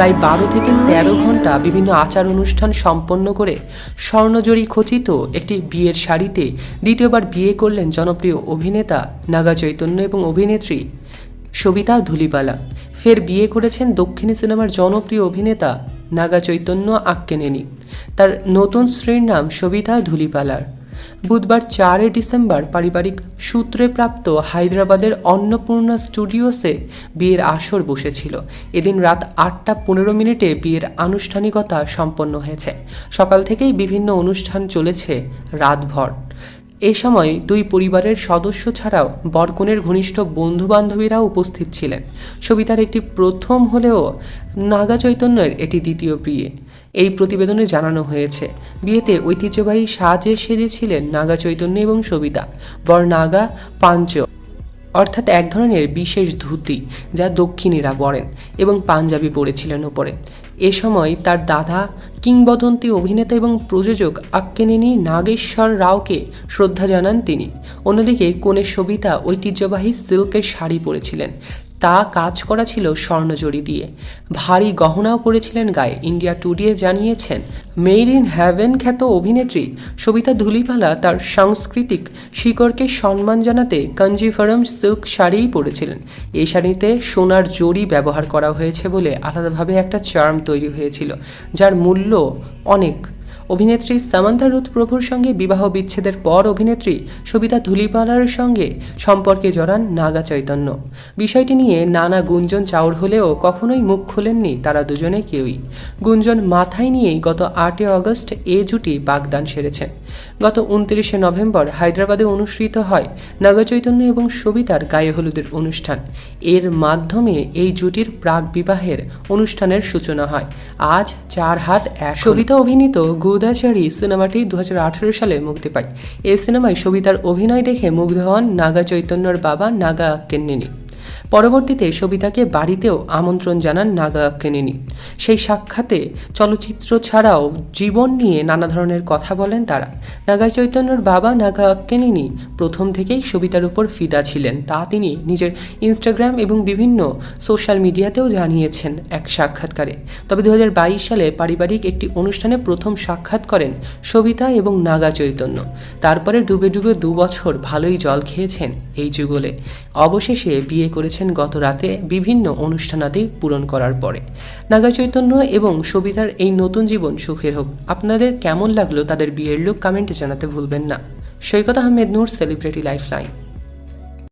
প্রায় বারো থেকে তেরো ঘণ্টা বিভিন্ন আচার অনুষ্ঠান সম্পন্ন করে স্বর্ণজরি খচিত একটি বিয়ের শাড়িতে দ্বিতীয়বার বিয়ে করলেন জনপ্রিয় অভিনেতা নাগা চৈতন্য এবং অভিনেত্রী সবিতা ধুলিপালা ফের বিয়ে করেছেন দক্ষিণী সিনেমার জনপ্রিয় অভিনেতা নাগা চৈতন্য আক্কেনেনি। তার নতুন স্ত্রীর নাম সবিতা ধুলিপালার বুধবার চারই ডিসেম্বর পারিবারিক সূত্রে প্রাপ্ত হায়দ্রাবাদের অন্নপূর্ণা স্টুডিওসে বিয়ের আসর বসেছিল। এদিন রাত আটটা পনেরো মিনিটে বিয়ের আনুষ্ঠানিকতা সম্পন্ন হয়েছে। সকাল থেকেই বিভিন্ন অনুষ্ঠান চলেছে রাতভর। এ সময় দুই পরিবারের সদস্য ছাড়াও বরকনের ঘনিষ্ঠ বন্ধু বান্ধবীরাও উপস্থিত ছিলেন। সবিতার একটি প্রথম হলেও নাগা চৈতন্যের এটি দ্বিতীয় বিয়ে। এই প্রতিবেদনে জানানো হয়েছে। বিয়েতে ঐতিহ্যবাহী সাজে সেজেছিলেন নাগা চৈতন্য এবং সবিতা বর নাগা পাঞ্চ অর্থাৎ এক ধরনের বিশেষ ধুতি যা দক্ষিণীরা পরেন এবং পাঞ্জাবি পরেছিলেন ওপরে। এ সময় তার দাদা, কিংবদন্তি অভিনেতা এবং প্রযোজক আক্কেনেনি নাগেশ্বর রাওকে শ্রদ্ধা জানান তিনি। অন্যদিকে কনে সবিতা ঐতিহ্যবাহী সিল্কের শাড়ি পরেছিলেন। তা কাজ করা ছিল স্বর্ণজড়ি দিয়ে। ভারী গহনাও পরেছিলেন গায়ে। ইন্ডিয়া টুডে জানিয়েছেন, মেড ইন হ্যাভেন খ্যাত অভিনেত্রী সবিতা ধুলিপালা তার সাংস্কৃতিক শিকড়কে সম্মান জানাতে কাঞ্জিফরম সিল্ক শাড়িই পরেছিলেন। এই শাড়িতে সোনার জড়ি ব্যবহার করা হয়েছে বলে আলাদাভাবে একটা চার্ম তৈরি হয়েছিল, যার মূল্য অনেক। অভিনেত্রী সামান্থা রুথ প্রভুর সঙ্গে বিবাহ বিচ্ছেদের পর অভিনেত্রী সবিতা ধুলিপালার সঙ্গে সম্পর্কে জড়ান নাগা চৈতন্য। বিষয়টি নিয়ে নানা গুঞ্জন চাউর হলেও কখনোই মুখ খোলেননি তারা দুজনে কেউই। গুঞ্জন মাথায় নিয়েই গত আটই আগস্ট এ জুটি বাগদান সেরেছেন। গত উনত্রিশে নভেম্বর হায়দ্রাবাদে অনুষ্ঠিত হয় নাগা চৈতন্য এবং সবিতার গায়ে হলুদের অনুষ্ঠান। এর মাধ্যমে এই জুটির প্রাক বিবাহের অনুষ্ঠানের সূচনা হয়। আজ চার হাত এক সবিতা অভিনীত গুদাচারী সিনেমাটি দু হাজার আঠারো সালে মুক্তি পায়। এই সিনেমায় সবিতার অভিনয় দেখে মুগ্ধ হন নাগা চৈতন্যর বাবা নাগা আক্কেন্নেনি পরবর্তীতে সবিতাকে বাড়িতেও আমন্ত্রণ জানান নাগা আক্কেনেনি সেই সাক্ষাতে চলচ্চিত্র ছাড়াও জীবন নিয়ে নানা ধরনের কথা বলেন তারা। নাগা চৈতন্যর বাবা নাগা আক্কেনেনি প্রথম থেকেই সবিতার উপর ফিদা ছিলেন। তা তিনি নিজের ইনস্টাগ্রাম এবং বিভিন্ন সোশ্যাল মিডিয়াতেও জানিয়েছেন এক সাক্ষাৎকারে। তবে দু হাজার বাইশ সালে পারিবারিক একটি অনুষ্ঠানে প্রথম সাক্ষাৎ করেন সবিতা এবং নাগা চৈতন্য। তারপরে ডুবে ডুবে দু বছর ভালোই জল খেয়েছেন এই যুগলে। অবশেষে বিয়ে করেছেন গত রাতে বিভিন্ন অনুষ্ঠানাদি পূরণ করার পরে। নাগা চৈতন্য এবং সবিতার এই নতুন জীবন সুখের হোক। আপনাদের কেমন লাগল তাদের বিয়ের লোক কমেন্টে জানাতে ভুলবেন না। Saikat Ahmed Noor celebrity life line